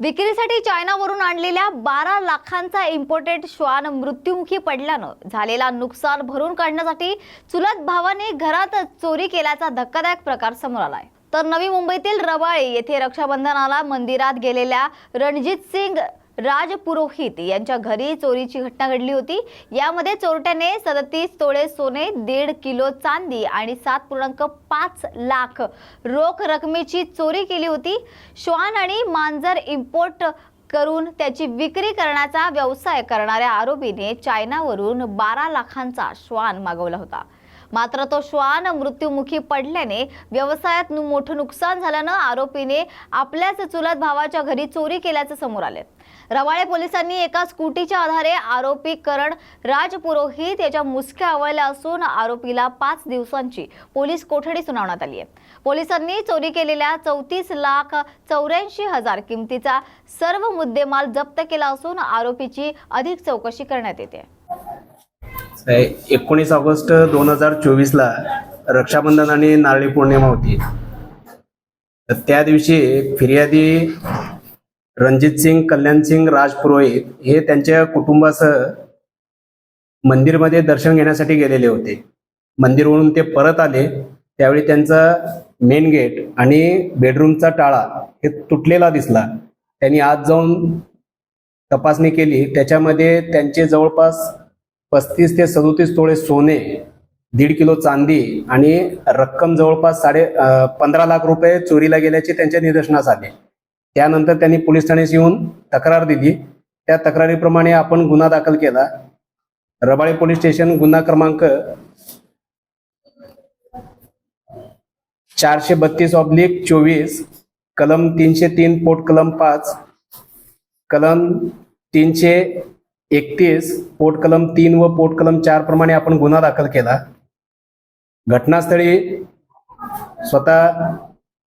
विक्रीसाठी चायनावरून आणलेल्या बारा लाखांचा इम्पोर्टेड श्वान मृत्युमुखी पडल्यानं झालेला नुकसान भरून काढण्यासाठी चुलत भावाने घरात चोरी केल्याचा धक्कादायक प्रकार समोर आलाय. तर नवी मुंबईतील रबाळे येथे रक्षाबंधनाला मंदिरात गेलेल्या रणजित सिंग राज पुरोहित यांच्या घरी चोरीची घटना घडली होती. यामध्ये चोरट्याने सदतीस तोळे सोने दीड किलो चांदी आणि सात पूर्णांक पाच लाख रोख रकमेची चोरी केली होती. श्वान आणि मांजर इम्पोर्ट करून त्याची विक्री करण्याचा व्यवसाय करणाऱ्या आरोपीने चायनावरून बारा लाखांचा श्वान मागवला होता. मात्र तो श्वान मृत्युमुखी पडल्याने व्यवसायात मोठं नुकसान झाल्यानं आरोपीने आपल्याच चुलत भावाच्या घरी चोरी केल्याचं समोर आले रवाळे पोलिसांनी एका स्कूटीच्या आधारे आरोपी करण राजपुरोहित याच्या मुसक्या आवळल्या असून आरोपीला पाच दिवसांची पोलीस कोठडी सुनावण्यात आली आहे पोलिसांनी चोरी केलेल्या चौतीस लाख चौऱ्याऐंशी हजार किमतीचा सर्व मुद्देमाल जप्त केला असून आरोपीची अधिक चौकशी करण्यात येते. एकोणीस ऑगस्ट दोन हजार चोवीसला रक्षाबंधन आणि नारळी पौर्णिमा होती. तर त्या दिवशी फिर्यादी रणजित सिंग कल्याण सिंग राज पुरोहित हे त्यांच्या कुटुंबासह मंदिरमध्ये दर्शन घेण्यासाठी गेलेले होते. मंदिरवरून ते परत आले. त्यावेळी त्यांचा मेन गेट आणि बेडरूमचा टाळा हे तुटलेला दिसला. त्यांनी आज जाऊन तपासणी केली. त्याच्यामध्ये त्यांचे जवळपास पस्तीस ते सदोतीस तोळे सोने दीड किलो चांदी आणि रक्कम जवळपास साडे पंधरा लाख रुपये चोरीला गेल्याचे त्यांच्या निदर्शनास आले त्यानंतर त्यांनी पोलीस ठाण्यास येऊन तक्रार दिली. त्या तक्रारीप्रमाणे आपण गुन्हा दाखल केला. रबाळे पोलीस स्टेशन गुन्हा क्रमांक चारशे बत्तीस ऑब्लिक चोवीस कलम तीनशे तीन पोट कलम पाच कलम तीनशे एकतीस पोट कलम तीन व पोट कलम चार प्रमाणे आपण गुन्हा दाखल केला. घटनास्थळी स्वतः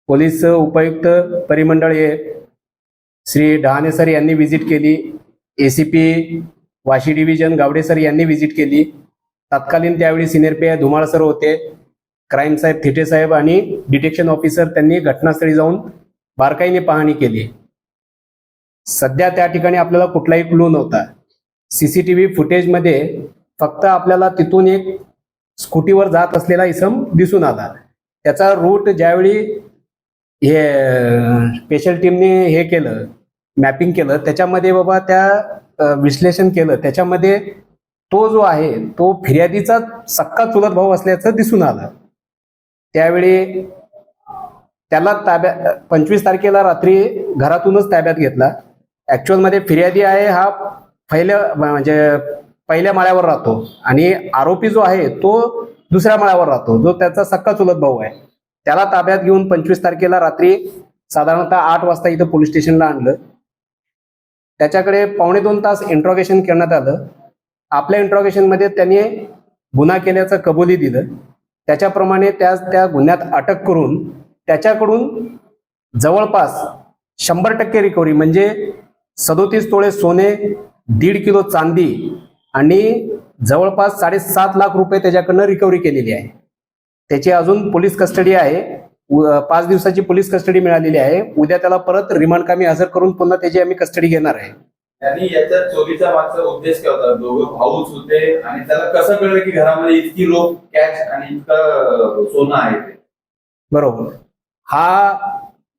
पोलीस उपायुक्त परिमंडळ हे श्री डहाणे सर यांनी व्हिजिट केली. ACP Vashi division Gawade sir यांनी व्हिजिट केली. तत्कालीन त्यावेळी senior P I Dhumal sir होते. क्राईम साहेब थिटे साहेब आणि डिटेक्शन ऑफिसर त्यांनी घटनास्थळी जाऊन बारकाईने पाहणी केली. सध्या त्या ठिकाणी आपल्याला कुठलाही क्लू नव्हता. सी सी टी व्ही फुटेजमध्ये फक्त आपल्याला तिथून एक स्कूटीवर जात असलेला इसम दिसून आला. त्याचा रूट ज्यावेळी हे स्पेशल टीमने हे केलं मॅपिंग केलं त्याच्यामध्ये बाबा त्या विश्लेषण केलं त्याच्यामध्ये तो जो आहे तो फिर्यादीचा सक्का चुलत भाऊ असल्याचं दिसून आलं. त्यावेळी त्याला ताब्यात पंचवीस तारखेला रात्री घरातूनच ताब्यात घेतला. ॲक्च्युअलमध्ये फिर्यादी आहे हा पहिल्या म्हणजे पहिल्या माळ्यावर राहतो. आणि आरोपी जो आहे तो दुसऱ्या माळ्यावर राहतो. जो त्याचा सक्का चुलत भाऊ आहे. त्याला ताब्यात घेऊन पंचवीस तारखेला रात्री साधारणतः आठ वाजता इथं पोलीस स्टेशनला आणलं. त्याच्याकडे पावणे दोन तास इंट्रॉगेशन करण्यात आलं. आपल्या इंट्रॉगेशनमध्ये त्यांनी गुन्हा केल्याचं कबुली दिलं. त्याच्याप्रमाणे त्या त्या गुन्ह्यात अटक करून त्याच्याकडून जवळपास शंभर टक्के रिकव्हरी म्हणजे सदोतीस तोळे सोने दीड किलो चांदी आणि जवळपास साडेसात लाख रुपये त्याच्याकडनं रिकव्हरी केलेली आहे. त्याची अजून पोलीस कस्टडी आहे. पाच दिवसाची पोलीस कस्टडी मिळालेली आहे. उद्या त्याला परत रिमांड कामी हजर करून पुन्हा त्याची आम्ही कस्टडी घेणार आहे. त्यांनी याच्या चोरीचा मागचा उद्देश काय होता? दोघं भाऊच होते आणि त्याला कसं कळलं की घरामध्ये इतकी रोख कॅश आणि इतकं सोनं आहे ते? बरोबर. हा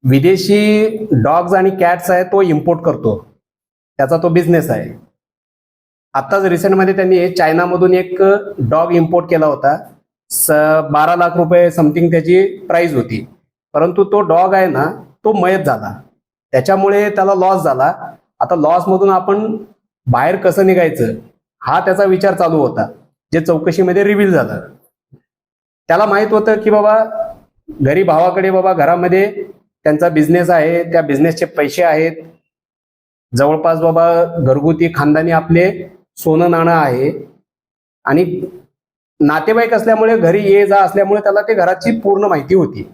विदेशी डॉग्स आणि कॅट्स आहे तो इम्पोर्ट करतो. त्याचा तो बिझनेस आहे. आत्ताच रिसेंटमध्ये त्यांनी चायनामधून एक डॉग इम्पोर्ट केला होता. स बारा लाख रुपये समथिंग त्याची प्राईज होती. परंतु तो डॉग आहे ना तो मयत झाला. त्याच्यामुळे त्याला लॉस झाला. आता लॉस मधून आपण बाहेर कसं निघायचं हा त्याचा विचार चालू होता. जे चौकशीमध्ये रिव्हील झालं. त्याला माहीत होतं की बाबा घरी भावाकडे बाबा घरामध्ये त्यांचा बिझनेस आहे त्या बिझनेसचे पैसे आहेत. जवळपास बाबा घरगुती खानदानी आपले सोनं नाणं आहे. आणि नातेवाईक असल्यामुळे घरी ये जा असल्यामुळे त्याला ते घराची पूर्ण माहिती होती.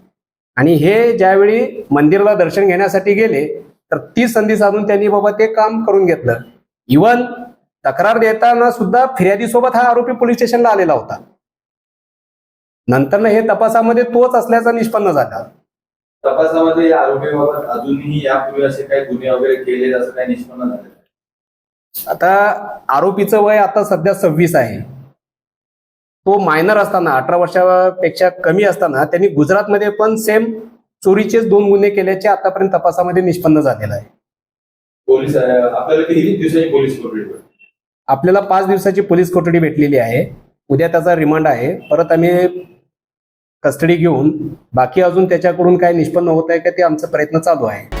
आणि हे ज्यावेळी मंदिराला दर्शन घेण्यासाठी गेले तर ती संधी साधून त्यांनी बाबा ते काम करून घेतलं. इवन तक्रार देताना सुद्धा फिर्यादीसोबत हा आरोपी पोलीस स्टेशनला आलेला होता. नंतर हे तपासामध्ये तोच असल्याचा निष्पन्न झाला. तपासामध्ये या आरोपीबाबत अजूनही यापूर्वी असे काही गुन्हे वगैरे केले असं काही निष्पन्न झाले आता आरोपीचं वय आता सध्या सव्वीस आहे. तो मायनर असताना अठरा वर्षापेक्षा कमी असताना त्यांनी गुजरातमध्ये पण सेम चोरीचेच दोन गुन्हे केल्याचे आतापर्यंत तपासामध्ये निष्पन्न झालेलं आहे. पोलीस अं, आपल्याला किती दिवसाची पोलीस कोठडी भेटली? आपल्याला पाच दिवसाची पोलीस कोठडी भेटलेली आहे. उद्या त्याचा रिमांड आहे. परत आम्ही कस्टडी घेऊन बाकी अजून त्याच्याकडून काय निष्पन्न होत आहे का ते आमचा प्रयत्न चालू आहे.